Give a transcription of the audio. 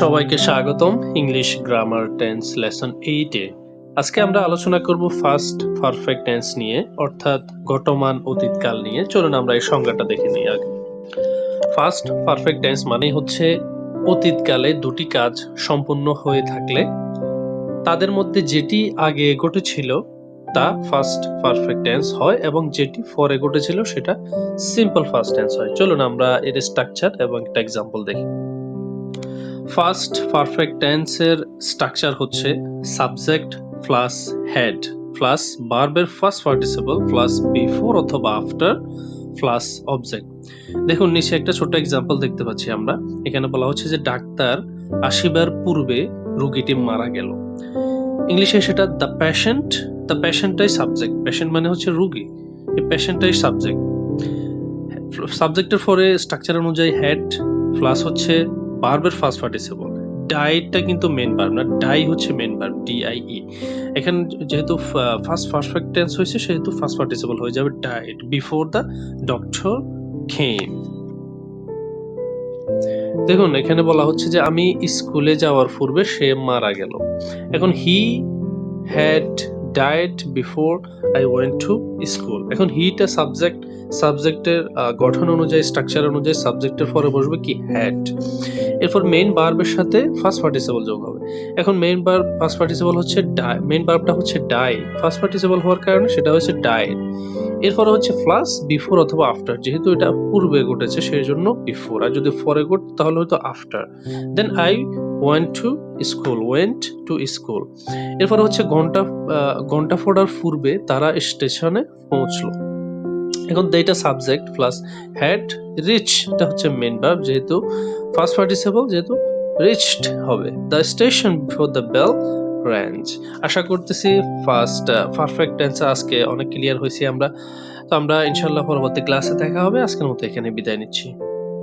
সবাইকে স্বাগতম English grammar tense lesson এইটে আজকে আমরা আলোচনা করব ফার্স্ট পারফেক্ট টেন্স নিয়ে, অর্থাৎ ঘটমান, অতীতকাল নিয়ে। চলুন আমরা এই সংজ্ঞাটা দেখে নিই আগে। ফার্স্ট পারফেক্ট টেন্স মানে হচ্ছে অতীতকালে দুটি কাজ সম্পূর্ণ হয়ে থাকলে তাদের মধ্যে যেটি আগে ঘটেছিল, তা ফার্স্ট পারফেক্ট টেন্স হয় এবং যেটি পরে ঘটেছিল সেটা সিম্পল ফার্স্ট টেন্স হয়। চলুন আমরা এর স্ট্রাকচার এবং একটা এক্সাম্পল দেখি। ফার্স্ট পারফেক্ট টেন্সের স্ট্রাকচার হচ্ছে সাবজেক্ট প্লাস হেড প্লাস ভার্বের ফার্স্ট পার্টিসিপল প্লাস বিফোর অথবা আফটার প্লাস অবজেক্ট দেখুন, নিচে একটা ছোট্ট এক্সাম্পল দেখতে পাচ্ছি আমরা। এখানে বলা হচ্ছে যে ডাক্তার আসিবার পূর্বে রোগীটি মারা গেল। ইংলিশে সেটা দ্য প্যাশেন্ট দ্য প্যাশেন্টটাই সাবজেক্ট প্যাশেন্ট মানে হচ্ছে রোগী। এই প্যাশেন্টটাই সাবজেক্ট সাবজেক্টের পরে স্ট্রাকচার অনুযায়ী হেড প্লাস হচ্ছে ভার্বের ফার্স্ট পার্টিসিপল ডাইটটা কিন্তু মেন ভার্ব না ডাই হচ্ছে main verb D I E এখানে যেহেতু ফার্স্ট পারফেক্ট টেন্স হয়েছে, সেহেতু ফার্স্ট পার্টিসিপল হয়ে যাবে ডাইট বিফোর দ্য ডক্টর খেম দেখুন, এখানে বলা হচ্ছে যে আমি স্কুলে যাওয়ার পূর্বে সে মারা গেল। এখন he had died before I went to school এখন হিটা সাবজেক্ট সাবজেক্টের গঠন অনুযায়ী স্ট্রাকচার অনুযায়ী সাবজেক্টের পরে বসবে কি? হ্যাড এরপর মেইন বার্বের সাথে ফার্স্ট পার্টিসিপল যোগ হবে। এখন মেইন ভার্ব ফার্স্ট পার্টিসিপল হচ্ছে ডাই মেইন বার্বটা হচ্ছে ডাই ফার্স্ট পার্টিসিপল হওয়ার কারণে সেটা হচ্ছে ডায়েট এরপরে হচ্ছে প্লাস বিফোর অথবা আফটার যেহেতু এটা পূর্বে ঘটেছে সেই জন্য বিফোর আর যদি পরে ঘট, তাহলে হয়তো after then I went to school went to school এরপরে হচ্ছে ঘণ্টা ঘণ্টা ফোড়ার পূর্বে তারা স্টেশনে পৌঁছলো। এখন এইটা সাবজেক্ট প্লাস হ্যাড রিচ এটা হচ্ছে মেন ভার্ব যেহেতু ফার্স্ট পার্টিসিপল যেহেতু রিচড হবে। The station before the bell rang আশা করতেছি ফার্স্ট পারফেক্ট টেন্স আজকে অনেক ক্লিয়ার হয়েছি আমরা। তো আমরা ইনশাল্লাহ পরবর্তী ক্লাসে দেখা হবে। আজকের মতো এখানে বিদায় নিচ্ছি।